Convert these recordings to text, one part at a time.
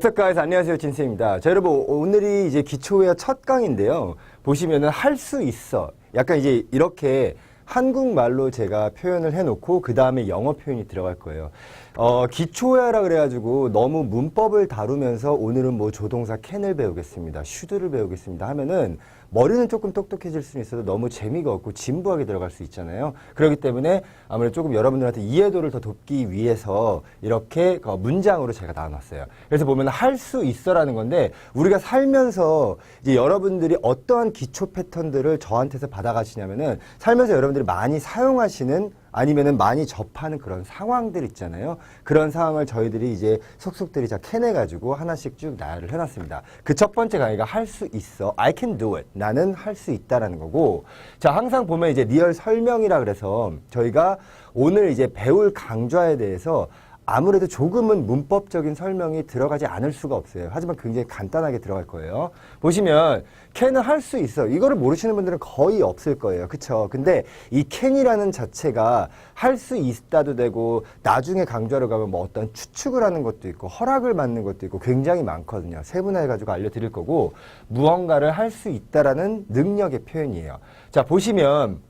Guys? 안녕하세요. 진쌤입니다. 자, 여러분, 오늘이 이제 기초회화 첫 강인데요. 보시면은 할 수 있어. 약간 이제 이렇게 한국말로 제가 표현을 해놓고 그 다음에 영어 표현이 들어갈 거예요. 어, 기초회화라 그래가지고 너무 문법을 다루면서 오늘은 뭐 조동사 캔을 배우겠습니다. 슈드를 배우겠습니다. 하면은 머리는 조금 똑똑해질 수는 있어도 너무 재미가 없고 진부하게 들어갈 수 있잖아요. 그렇기 때문에 아무래도 조금 여러분들한테 이해도를 더 돕기 위해서 이렇게 어, 문장으로 제가 나눠놨어요. 그래서 보면 할 수 있어라는 건데 우리가 살면서 이제 여러분들이 어떠한 기초 패턴들을 저한테서 받아가시냐면은 살면서 여러분들이 많이 사용하시는 아니면은 많이 접하는 그런 상황들 있잖아요. 그런 상황을 저희들이 이제 속속들이 자 캐내가지고 하나씩 쭉 나열을 해놨습니다. 그 첫 번째 강의가 할 수 있어. I can do it. 나는 할 수 있다라는 거고. 자, 항상 보면 이제 리얼 설명이라 그래서 저희가 오늘 이제 배울 강좌에 대해서 아무래도 조금은 문법적인 설명이 들어가지 않을 수가 없어요. 하지만 굉장히 간단하게 들어갈 거예요. 보시면 캔은 할 수 있어. 이거를 모르시는 분들은 거의 없을 거예요. 그쵸? 근데 이 캔이라는 자체가 할 수 있다도 되고 나중에 강좌로 가면 뭐 어떤 추측을 하는 것도 있고 허락을 받는 것도 있고 굉장히 많거든요. 세분화해가지고 알려드릴 거고 무언가를 할 수 있다라는 능력의 표현이에요. 자, 보시면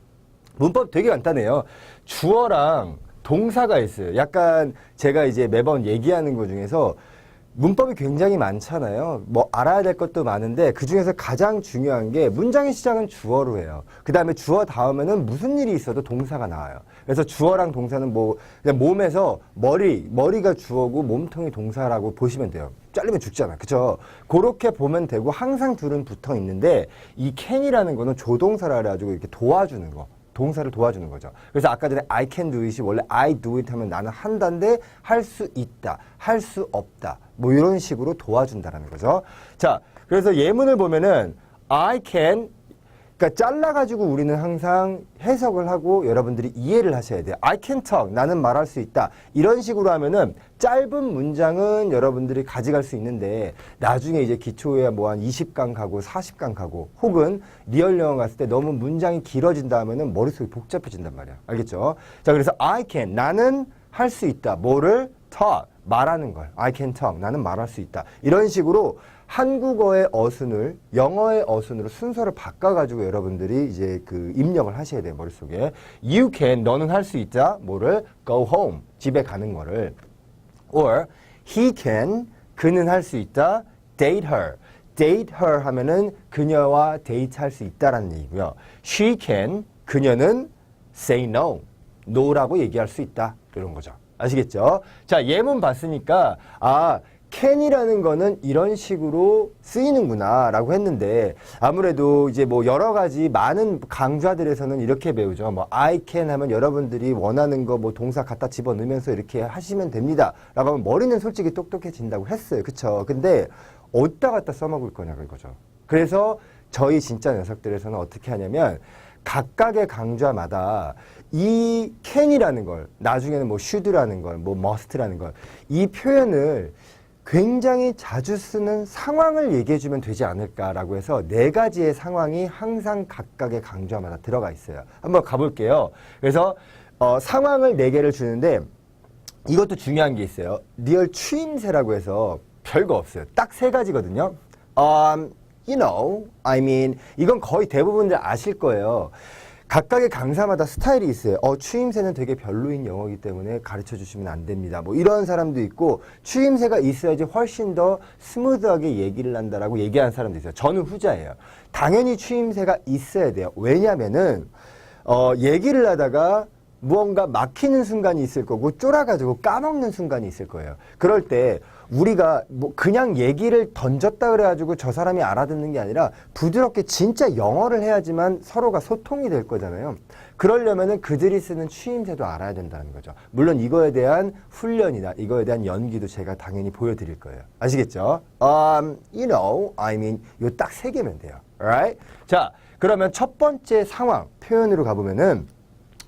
문법 되게 간단해요. 주어랑 동사가 있어요. 약간 제가 이제 매번 얘기하는 것 중에서 문법이 굉장히 많잖아요. 뭐 알아야 될 것도 많은데 그 중에서 가장 중요한 게 문장의 시작은 주어로 해요. 그 다음에 주어 다음에는 무슨 일이 있어도 동사가 나와요. 그래서 주어랑 동사는 뭐 그냥 몸에서 머리 머리가 주어고 몸통이 동사라고 보시면 돼요. 잘리면 죽잖아. 그쵸? 그렇게 보면 되고 항상 둘은 붙어 있는데 이 can이라는 거는 조동사라 그래가지고 이렇게 도와주는 거. 동사를 도와주는 거죠. 그래서 아까 전에 I can do it이 원래 I do it 하면 나는 한다인데 할 수 있다, 할 수 없다. 뭐 이런 식으로 도와준다라는 거죠. 자, 그래서 예문을 보면은 I can 그러니까 잘라가지고 우리는 항상 해석을 하고 여러분들이 이해를 하셔야 돼요. I can talk. 나는 말할 수 있다. 이런 식으로 하면은 짧은 문장은 여러분들이 가져갈 수 있는데 나중에 이제 기초에 뭐 한 20강 가고 40강 가고 혹은 리얼 영어 갔을 때 너무 문장이 길어진다 하면은 머릿속이 복잡해진단 말이야. 알겠죠? 자, 그래서 I can. 나는 할 수 있다. 뭐를? talk. 말하는 걸. I can talk. 나는 말할 수 있다. 이런 식으로 한국어의 어순을 영어의 어순으로 순서를 바꿔가지고 여러분들이 이제 그 입력을 하셔야 돼요, 머릿속에. You can, 너는 할 수 있다. 뭐를? Go home. 집에 가는 거를. Or he can, 그는 할 수 있다. Date her. Date her 하면은 그녀와 데이트 할 수 있다라는 얘기고요. She can, 그녀는 say no. no라고 얘기할 수 있다. 이런 거죠. 아시겠죠? 자, 예문 봤으니까, 아, can이라는 거는 이런 식으로 쓰이는구나 라고 했는데 아무래도 이제 뭐 여러 가지 많은 강좌들에서는 이렇게 배우죠. 뭐 I can 하면 여러분들이 원하는 거 뭐 동사 갖다 집어넣으면서 이렇게 하시면 됩니다. 라고 하면 머리는 솔직히 똑똑해진다고 했어요. 그쵸? 근데 어디다 갖다 써먹을 거냐고 이거죠. 그래서 저희 진짜 녀석들에서는 어떻게 하냐면 각각의 강좌마다 이 can이라는 걸 나중에는 뭐 should라는 걸뭐 must라는 걸 이 표현을 굉장히 자주 쓰는 상황을 얘기해 주면 되지 않을까라고 해서 네 가지의 상황이 항상 각각의 강좌마다 들어가 있어요. 한번 가볼게요. 그래서 어, 상황을 네 개를 주는데 이것도 중요한 게 있어요. 리얼 추임새라고 해서 별거 없어요. 딱 세 가지거든요. Um, you know, I mean, 이건 거의 대부분들 아실 거예요. 각각의 강사마다 스타일이 있어요. 어, 추임새는 되게 별로인 영어이기 때문에 가르쳐 주시면 안 됩니다. 뭐 이런 사람도 있고 추임새가 있어야지 훨씬 더 스무드하게 얘기를 한다라고 얘기하는 사람도 있어요. 저는 후자예요. 당연히 추임새가 있어야 돼요. 왜냐면은 어, 얘기를 하다가 무언가 막히는 순간이 있을 거고 쫄아가지고 까먹는 순간이 있을 거예요. 그럴 때 우리가 뭐 그냥 얘기를 던졌다 그래가지고 저 사람이 알아듣는 게 아니라 부드럽게 진짜 영어를 해야지만 서로가 소통이 될 거잖아요. 그러려면은 그들이 쓰는 추임새도 알아야 된다는 거죠. 물론 이거에 대한 훈련이나 이거에 대한 연기도 제가 당연히 보여드릴 거예요. 아시겠죠? Um, you know, I mean, 요 딱 세 개면 돼요. Alright? 자, 그러면 첫 번째 상황 표현으로 가보면은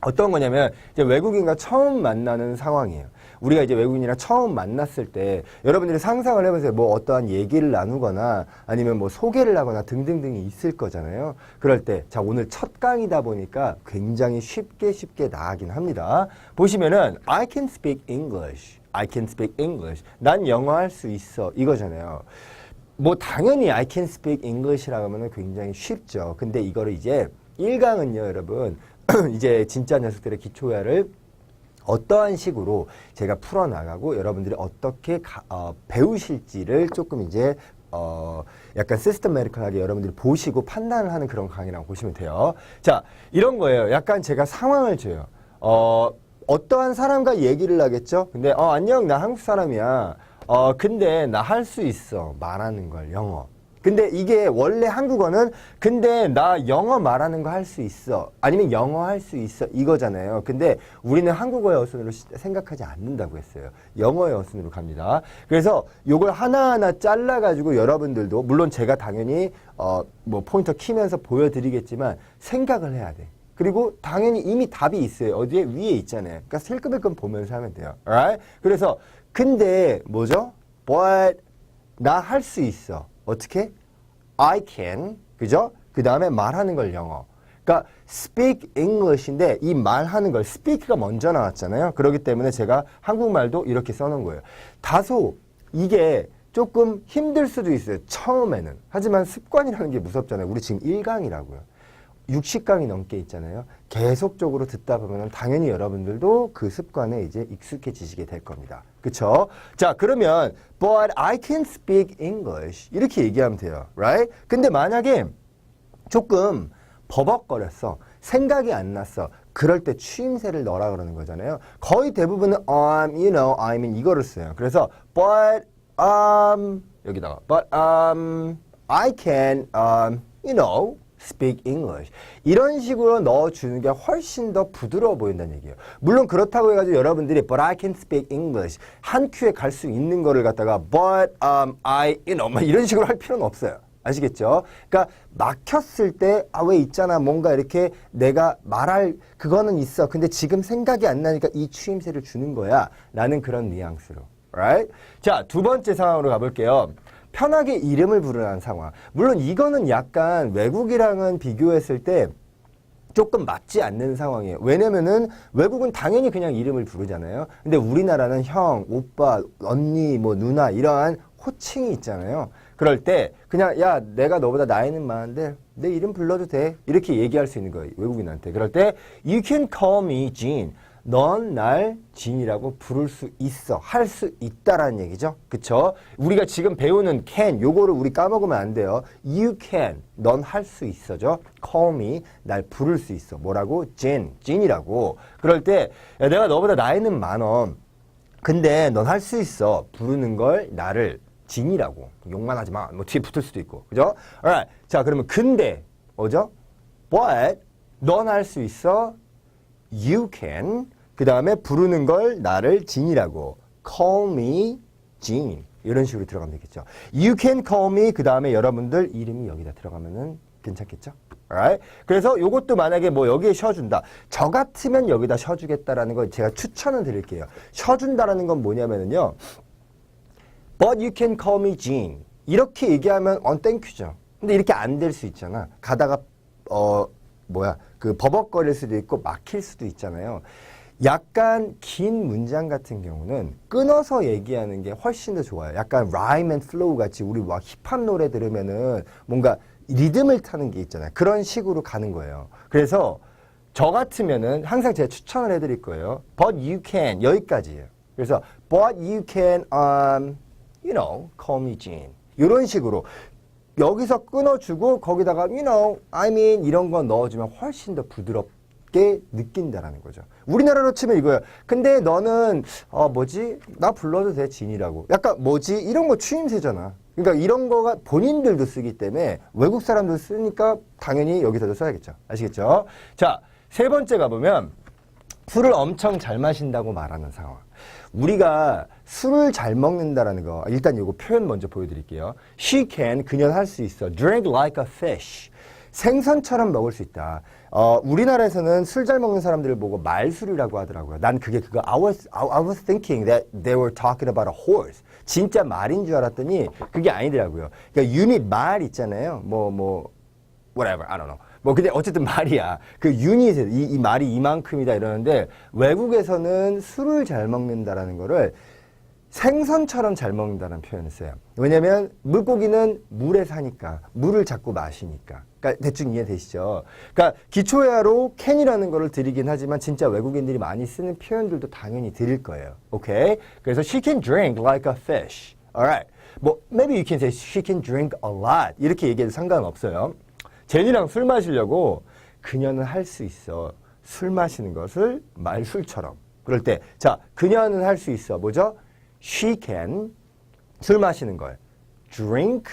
어떤 거냐면 이제 외국인과 처음 만나는 상황이에요. 우리가 이제 외국인이랑 처음 만났을 때 여러분들이 상상을 해보세요. 뭐 어떠한 얘기를 나누거나 아니면 뭐 소개를 하거나 등등등이 있을 거잖아요. 그럴 때, 자, 오늘 첫 강이다 보니까 굉장히 쉽게 쉽게 나가긴 합니다. 보시면은 I can speak English. I can speak English. 난 영어 할 수 있어. 이거잖아요. 뭐 당연히 I can speak English라고 하면 굉장히 쉽죠. 근데 이거를 이제 1강은요, 여러분. 이제 진짜 녀석들의 기초회화를 어떠한 식으로 제가 풀어나가고 여러분들이 어떻게 가- 어, 배우실지를 조금 이제 어, 약간 시스템메리컬하게 여러분들이 보시고 판단을 하는 그런 강의라고 보시면 돼요. 자, 이런 거예요. 약간 제가 상황을 줘요. 어, 어떠한 사람과 얘기를 하겠죠? 근데, 어, 안녕, 나 한국 사람이야. 어, 근데 나 할 수 있어. 말하는 걸, 영어. 근데 이게 원래 한국어는 근데 나 영어 말하는 거 할 수 있어. 아니면 영어 할 수 있어. 이거잖아요. 근데 우리는 한국어의 어순으로 시- 생각하지 않는다고 했어요. 영어의 어순으로 갑니다. 그래서 요걸 하나하나 잘라가지고 여러분들도 물론 제가 당연히 어, 뭐 포인터 키면서 보여드리겠지만 생각을 해야 돼. 그리고 당연히 이미 답이 있어요. 어디에 위에 있잖아요. 그러니까 슬끔슬끔 보면서 하면 돼요. alright? 그래서 근데 뭐죠? But 나 할 수 있어. 어떻게? I can. 그죠? 그 다음에 말하는 걸 영어. 그러니까 speak English인데 이 말하는 걸 speak가 먼저 나왔잖아요. 그렇기 때문에 제가 한국말도 이렇게 써놓은 거예요. 다소 이게 조금 힘들 수도 있어요. 처음에는. 하지만 습관이라는 게 무섭잖아요. 우리 지금 1강이라고요. 60강이 넘게 있잖아요. 계속적으로 듣다 보면 당연히 여러분들도 그 습관에 이제 익숙해지시게 될 겁니다. 그쵸? 자, 그러면, but I can speak English. 이렇게 얘기하면 돼요. right? 근데 만약에 조금 버벅거렸어. 생각이 안 났어. 그럴 때 추임새를 넣으라 그러는 거잖아요. 거의 대부분은 um, you know, I'm 이거를 써요. 그래서 but um 여기다가 but um I can um you know speak English 이런 식으로 넣어주는 게 훨씬 더 부드러워 보인다는 얘기예요. 물론 그렇다고 해가지고 여러분들이 but I can speak English 한 큐에 갈 수 있는 거를 갖다가 but um I you know 막 이런 식으로 할 필요는 없어요. 아시겠죠? 그러니까 막혔을 때 아 왜 있잖아 뭔가 이렇게 내가 말할 그거는 있어. 근데 지금 생각이 안 나니까 이 추임새를 주는 거야. 라는 그런 뉘앙스로. right? 자, 두 번째 상황으로 가볼게요. 편하게 이름을 부르는 상황. 물론 이거는 약간 외국이랑은 비교했을 때 조금 맞지 않는 상황이에요. 왜냐면은 외국은 당연히 그냥 이름을 부르잖아요. 근데 우리나라는 형, 오빠, 언니, 뭐 누나 이러한 호칭이 있잖아요. 그럴 때 그냥 야 내가 너보다 나이는 많은데 내 이름 불러도 돼 이렇게 얘기할 수 있는 거예요 외국인한테 그럴 때 you can call me Jean 넌 날 진이라고 부를 수 있어 할 수 있다라는 얘기죠 그쵸 우리가 지금 배우는 can 요거를 우리 까먹으면 안 돼요 you can 넌 할 수 있어죠 call me 날 부를 수 있어 뭐라고 Jean 진이라고 그럴 때 야, 내가 너보다 나이는 많어 근데 넌 할 수 있어. 부르는 걸 나를 진이라고. 욕만 하지 마. 뭐 뒤에 붙을 수도 있고. 그죠? alright. 자, 그러면 근데 뭐죠? but 넌 할 수 있어. you can. 그 다음에 부르는 걸 나를 진이라고. call me 진. 이런 식으로 들어가면 되겠죠. you can call me 그 다음에 여러분들 이름이 여기다 들어가면은 괜찮겠죠? alright? 그래서 요것도 만약에 뭐 여기에 쉬어준다. 저 같으면 여기다 쉬어주겠다라는 걸 제가 추천을 드릴게요. 쉬어준다라는 건 뭐냐면은요. But you can call me Jean. 이렇게 얘기하면 on 땡큐죠. 근데 이렇게 안 될 수 있잖아. 가다가 어 뭐야 그 버벅거릴 수도 있고 막힐 수도 있잖아요. 약간 긴 문장 같은 경우는 끊어서 얘기하는 게 훨씬 더 좋아요. 약간 rhyme and flow 같이 우리 막 힙합 노래 들으면은 뭔가 리듬을 타는 게 있잖아요. 그런 식으로 가는 거예요. 그래서 저 같으면은 항상 제가 추천을 해드릴 거예요. But you can 여기까지예요. 그래서 But you can, um, you know, call me Jean. 이런 식으로 여기서 끊어주고 거기다가 you know, I mean 이런 거 넣어주면 훨씬 더 부드럽 게 느낀다라는 거죠. 우리나라로 치면 이거예요. 근데 너는 어 뭐지? 나 불러도 돼 진이라고. 약간 뭐지? 이런 거 추임새잖아. 그러니까 이런 거가 본인들도 쓰기 때문에 외국 사람도 쓰니까 당연히 여기서도 써야겠죠. 아시겠죠? 자, 세 번째 가보면 술을 엄청 잘 마신다고 말하는 상황. 우리가 술을 잘 먹는다라는 거 일단 이거 표현 먼저 보여드릴게요. She can 그녀는 할 수 있어. Drink like a fish. 생선처럼 먹을 수 있다. 어, 우리나라에서는 술 잘 먹는 사람들을 보고 말술이라고 하더라고요. 난 그게 그거 I was I, was thinking that they were talking about a horse. 진짜 말인 줄 알았더니 그게 아니더라고요. 그러니까 유닛 말 있잖아요. 뭐 뭐 whatever I don't know. 뭐 근데 어쨌든 말이야. 그 유닛에 이, 이 말이 이만큼이다 이러는데 외국에서는 술을 잘 먹는다라는 거를 생선처럼 잘 먹는다는 표현을 써요. 왜냐면 물고기는 물에 사니까 물을 자꾸 마시니까. 그러니까 대충 이해되시죠? 그러니까 기초회화로 캔이라는 거를 드리긴 하지만 진짜 외국인들이 많이 쓰는 표현들도 당연히 드릴 거예요. 오케이? 그래서 she can drink like a fish. Alright. 뭐 maybe you can say she can drink a lot. 이렇게 얘기해도 상관없어요. 제니랑 술 마시려고 그녀는 할 수 있어. 술 마시는 것을 말술처럼. 그럴 때, 자, 그녀는 할 수 있어. 뭐죠? She can 술 마시는 걸 drink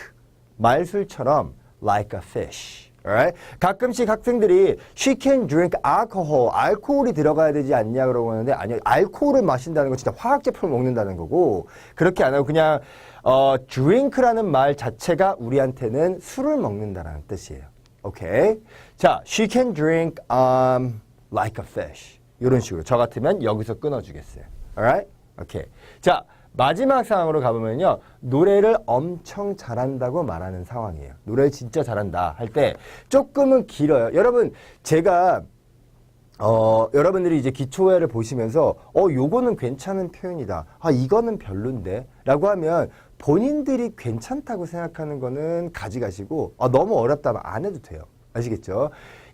말술처럼 like a fish. Alright? 가끔씩 학생들이 she can drink alcohol, 알코올이 들어가야 되지 않냐 그러고 하는데 아니요. 알코올을 마신다는 건 진짜 화학 제품을 먹는다는 거고 그렇게 안 하고 그냥 어, drink라는 말 자체가 우리한테는 술을 먹는다는 뜻이에요. 오케이? 자, she can drink um, like a fish. 이런 식으로 저 같으면 여기서 끊어주겠어요. Alright? 오케이. 자, 마지막 상황으로 가보면요. 노래를 엄청 잘한다고 말하는 상황이에요. 노래를 진짜 잘한다 할 때 조금은 길어요. 여러분, 제가 어, 여러분들이 이제 기초회를 보시면서, 어, 요거는 괜찮은 표현이다. 아, 이거는 별론데. 라고 하면 본인들이 괜찮다고 생각하는 거는 가져가시고, 아, 너무 어렵다면 안 해도 돼요. 아시겠죠?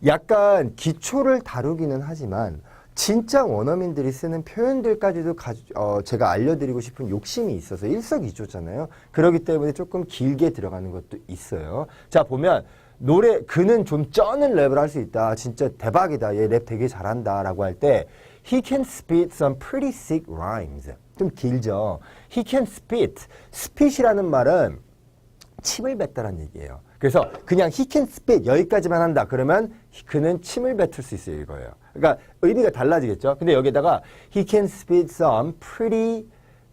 약간 기초를 다루기는 하지만, 진짜 원어민들이 쓰는 표현들까지도 가, 어, 제가 알려드리고 싶은 욕심이 있어서 일석이조잖아요. 그렇기 때문에 조금 길게 들어가는 것도 있어요. 자, 보면, 노래 그는 좀 쩌는 랩을 할 수 있다. 진짜 대박이다. 얘 랩 되게 잘한다. 라고 할 때 he can spit some pretty sick rhymes. 좀 길죠. he can spit. spit이라는 말은 침을 뱉다라는 얘기예요. 그래서 그냥 he can spit 여기까지만 한다. 그러면 그는 침을 뱉을 수 있어요. 이거예요. 그러니까 의미가 달라지겠죠. 근데 여기다가 he can spit some pretty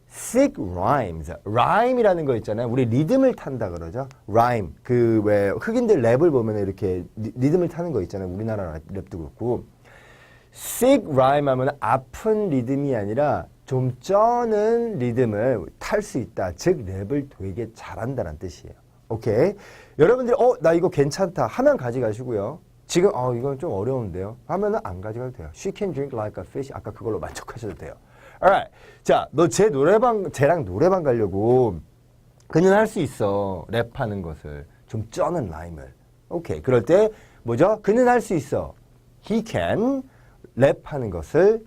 sick rhymes. rhyme이라는 거 있잖아요. 우리 리듬을 탄다 그러죠. rhyme. 그 왜 흑인들 랩을 보면 이렇게 리, 리듬을 타는 거 있잖아요. 우리나라 랩도 그렇고. sick rhyme 하면 아픈 리듬이 아니라 좀 쩌는 리듬을 탈 수 있다. 즉 랩을 되게 잘한다는 뜻이에요. 오케이. 여러분들이 어, 나 이거 괜찮다 하면 가져가시고요. 지금 어, 이건 좀 어려운데요. 하면은 안 가져가도 돼요. She can drink like a fish. 아까 그걸로 만족하셔도 돼요. Alright. 자, 너 제 노래방 쟤랑 노래방 가려고 그는 할 수 있어. 랩하는 것을 좀 쩌는 라임을. 오케이. 그럴 때 뭐죠? 그는 할 수 있어. He can 랩하는 것을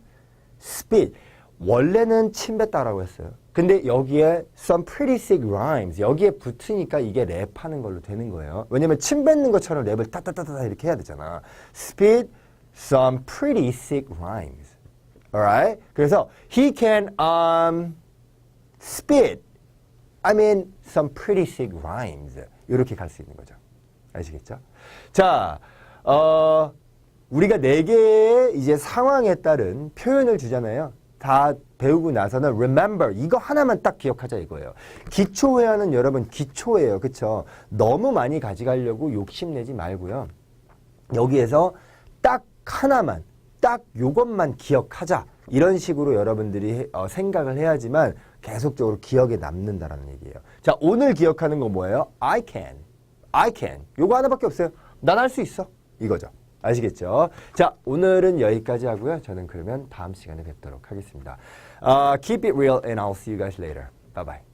spit. 원래는 침 뱉다라고 했어요. 근데 여기에 some pretty sick rhymes 여기에 붙으니까 이게 랩하는 걸로 되는 거예요. 왜냐면 침 뱉는 것처럼 랩을 따따따따 이렇게 해야 되잖아. spit some pretty sick rhymes. Alright? 그래서 he can um spit I mean some pretty sick rhymes. 이렇게 갈 수 있는 거죠. 아시겠죠? 자, 어, 우리가 네 개의 이제 상황에 따른 표현을 주잖아요. 다 배우고 나서는 remember 이거 하나만 딱 기억하자 이거예요. 기초 회화는 여러분 기초예요. 그쵸? 너무 많이 가져가려고 욕심내지 말고요. 여기에서 딱 하나만 딱 요것만 기억하자. 이런 식으로 여러분들이 어, 생각을 해야지만 계속적으로 기억에 남는다라는 얘기예요. 자, 오늘 기억하는 건 뭐예요? I can. I can. 요거 하나밖에 없어요. 난 할 수 있어. 이거죠. 아시겠죠? 자, 오늘은 여기까지 하고요. 저는 그러면 다음 시간에 뵙도록 하겠습니다. Uh, keep it real and I'll see you guys later. Bye bye.